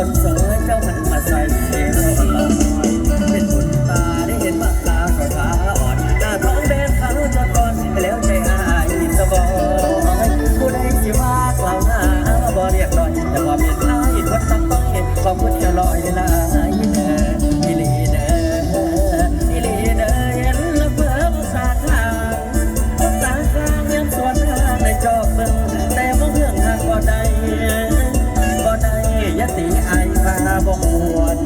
คนสวยเจ้ามันมาใส่เสื้อเป็นบุตาได้เห็นมาาสวยาอ่อนหาท้องแดงขาวจนก่อนไปแล้วใจอายสบอยผู้ใดสิว่ากล่าวหาว่าบ่เรียบร้อยแต่ว่าเป็นอายคนตั้ต้องเห็นความมุ่งอ ไอ้นมาบงวน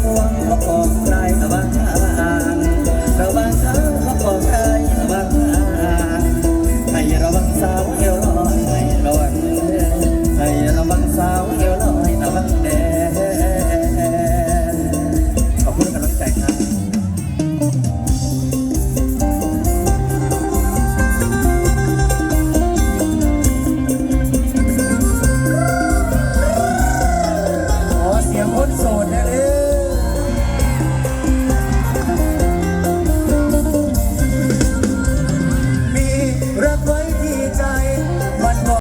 พวงเขาบอกใครแต่ว่า